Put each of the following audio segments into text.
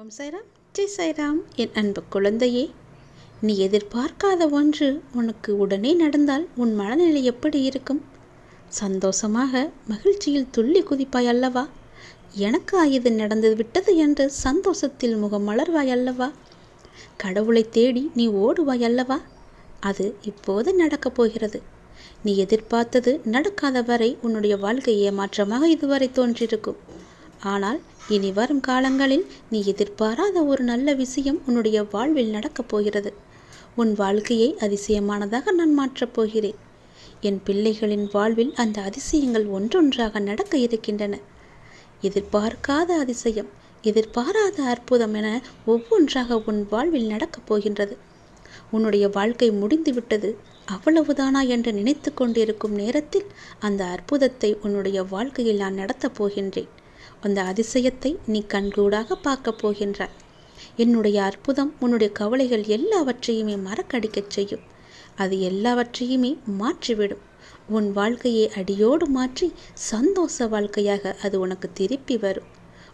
ஓம் சைராம். ஜெய் சைராம் என் அன்பு குழந்தையே. நீ எதிர்பார்க்காத ஒன்று உனக்கு உடனே நடந்தால் உன் மனநிலை எப்படி இருக்கும்? சந்தோஷமாக மகிழ்ச்சியில் துள்ளி குதிப்பாய் அல்லவா? எனக்கு இது நடந்து விட்டது என்று சந்தோஷத்தில் முகம் மலர்வாய் அல்லவா? கடவுளை தேடி நீ ஓடுவாய் அல்லவா? அது இப்போது நடக்கப் போகிறது. நீ எதிர்பார்த்தது நடக்காத வரை உன்னுடைய வாழ்க்கை ஏமாற்றமாக இதுவரை தோன்றியிருக்கும் ஆனால் இனி வரும் காலங்களில் நீ எதிர்பாராத ஒரு நல்ல விஷயம் உன்னுடைய வாழ்வில் நடக்கப் போகிறது. உன் வாழ்க்கையை அதிசயமானதாக நான் மாற்றப் போகிறேன். என் பிள்ளைகளின் வாழ்வில் அந்த அதிசயங்கள் ஒன்றொன்றாக நடக்க இருக்கின்றன. எதிர்பார்க்காத அதிசயம் எதிர்பாராத அற்புதம் என ஒவ்வொன்றாக உன் வாழ்வில் நடக்கப் போகின்றது. உன்னுடைய வாழ்க்கை முடிந்துவிட்டது. அவ்வளவுதானா என்று நினைத்து கொண்டிருக்கும் நேரத்தில் அந்த அற்புதத்தை உன்னுடைய வாழ்க்கையில் நான் நடத்தப் போகின்றேன். அந்த அதிசயத்தை நீ கண்கூடாக பார்க்கப் போகின்றாய். என்னுடைய அற்புதம் உன்னுடைய கவலைகள் எல்லாவற்றையுமே மறக்கடிக்கச் செய்யும். அது எல்லாவற்றையுமே மாற்றிவிடும். உன் வாழ்க்கையை அடியோடு மாற்றி சந்தோஷ வாழ்க்கையாக அது உனக்கு திருப்பி வரும்.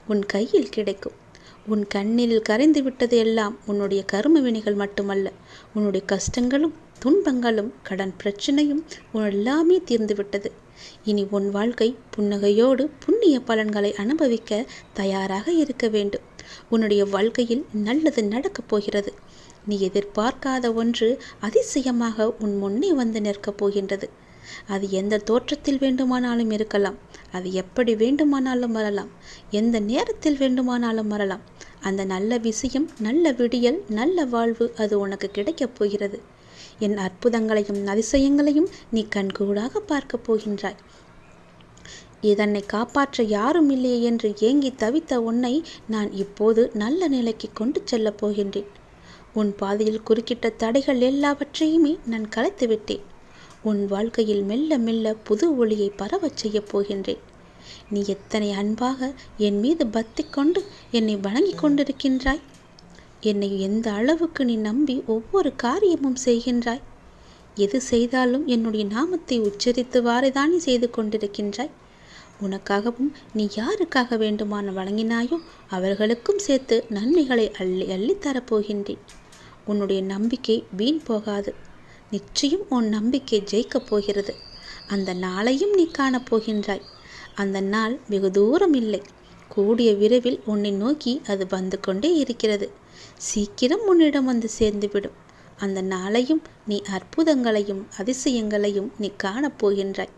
உன் கையில் கிடைக்கும். உன் கண்ணில் கரைந்து விட்டது எல்லாம் உன்னுடைய கரும வினைகள் மட்டுமல்ல உன்னுடைய கஷ்டங்களும் துன்பங்களும் கடன் பிரச்சனையும் எல்லாமே தீர்ந்து விட்டது. இனி உன் வாழ்க்கை புன்னகையோடு புண்ணிய பலன்களை அனுபவிக்க தயாராக இருக்க வேண்டும். உன்னுடைய வாழ்க்கையில் நல்லது நடக்கப் போகிறது. நீ எதிர்பார்க்காத ஒன்று அதிசயமாக உன் முன்னே வந்து நிற்கப் போகின்றது. அது எந்த தோற்றத்தில் வேண்டுமானாலும் இருக்கலாம். அது எப்படி வேண்டுமானாலும் வரலாம். எந்த நேரத்தில் வேண்டுமானாலும் வரலாம். அந்த நல்ல விஷயம் நல்ல விடியல் நல்ல வாழ்வு அது உனக்கு கிடைக்கப் போகிறது. என் அற்புதங்களையும் அதிசயங்களையும் நீ கண்கூடாக பார்க்கப் போகின்றாய். இதனை காப்பாற்ற யாரும் இல்லையே என்று ஏங்கி தவித்த உன்னை நான் இப்போது நல்ல நிலைக்கு கொண்டு செல்லப் போகின்றேன். உன் பாதையில் குறுக்கிட்ட தடைகள் எல்லாவற்றையுமே நான் கலைத்து விட்டேன். உன் வாழ்க்கையில் மெல்ல மெல்ல புது ஒளியை பரவச் செய்யப் போகின்றேன். நீ எத்தனை அன்பாக என் மீது பக்தி கொண்டு என்னை வணங்கி கொண்டிருக்கின்றாய். என்னை எந்த அளவுக்கு நீ நம்பி ஒவ்வொரு காரியமும் செய்கின்றாய்? எது செய்தாலும் என்னுடைய நாமத்தை உச்சரித்து வாரைதானே செய்து கொண்டிருக்கின்றாய்? உனக்காகவும் நீ யாருக்காக வேண்டுமான வழங்கினாயோ அவர்களுக்கும் சேர்த்து நன்மைகளை அள்ளி அள்ளித்தரப்போகின்றேன் உன்னுடைய நம்பிக்கை வீண் போகாது. நிச்சயம் உன் நம்பிக்கை ஜெயிக்கப் போகிறது. அந்த நாளையும் நீ காணப்போகின்றாய் அந்த நாள் வெகு தூரம் இல்லை கூடிய விரைவில் உன்னை நோக்கி அது வந்து கொண்டே இருக்கிறது. சீக்கிரம் உன்னிடம் வந்து சேர்ந்துவிடும். அந்த நாளையும் நீ அற்புதங்களையும் அதிசயங்களையும் நீ காணப்போகின்றாய்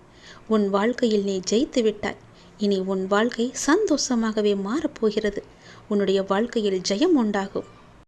உன் வாழ்க்கையில் நீ ஜெயித்து விட்டாய். இனி உன் வாழ்க்கை சந்தோஷமாகவே மாறப்போகிறது உன்னுடைய வாழ்க்கையில் ஜெயம் உண்டாகும்.